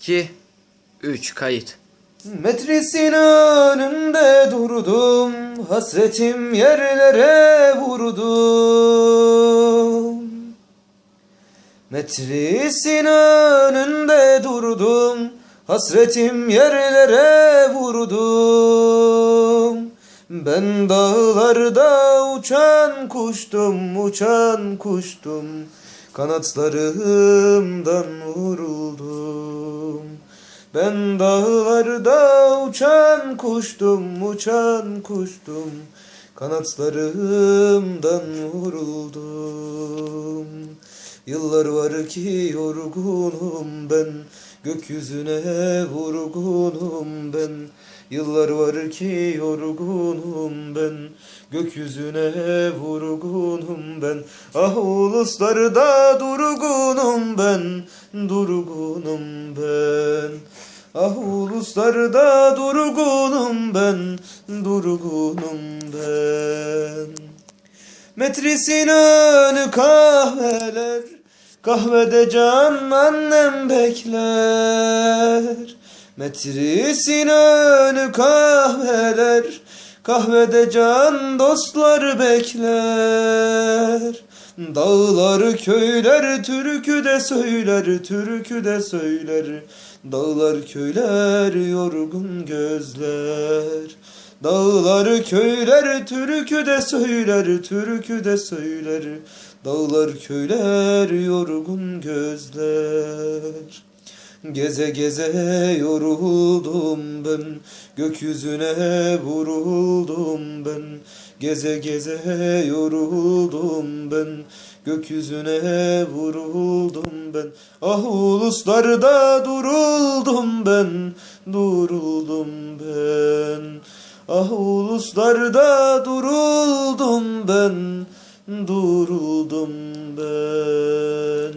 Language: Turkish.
2 3 kayıt. Metrisin önünde durdum Hasretim yerlere vurdum. Metrisin önünde durdum Hasretim yerlere vurdum. Ben dağlarda uçan kuştum Uçan kuştum Kanatlarımdan vuruldum ben dağlarda uçan kuştum, uçan kuştum. Kanatlarımdan vuruldum. Yıllar var ki yorgunum ben, gökyüzüne vurgunum ben. Yıllar var ki yorgunum ben, gökyüzüne vurgunum ben. Ah uluslarda durgunum ben, durgunum ben. Ah uluslarda durgunum ben, durgunum ben. Metrisin önü kahveler, kahvede can annem bekler. Metrisin önü kahveler, kahvede can dostlar bekler. Dağlar köyler türkü de söyler, türkü de söyler. Dağlar köyler yorgun gözler. Dağlar köyler türkü de söyler, türkü de söyler. Dağlar köyler yorgun gözler. Geze geze yoruldum ben Gökyüzüne vuruldum ben Geze geze yoruldum ben Gökyüzüne vuruldum ben Ah uluslarda duruldum ben Duruldum ben Ah uluslarda duruldum ben, duruldum ben.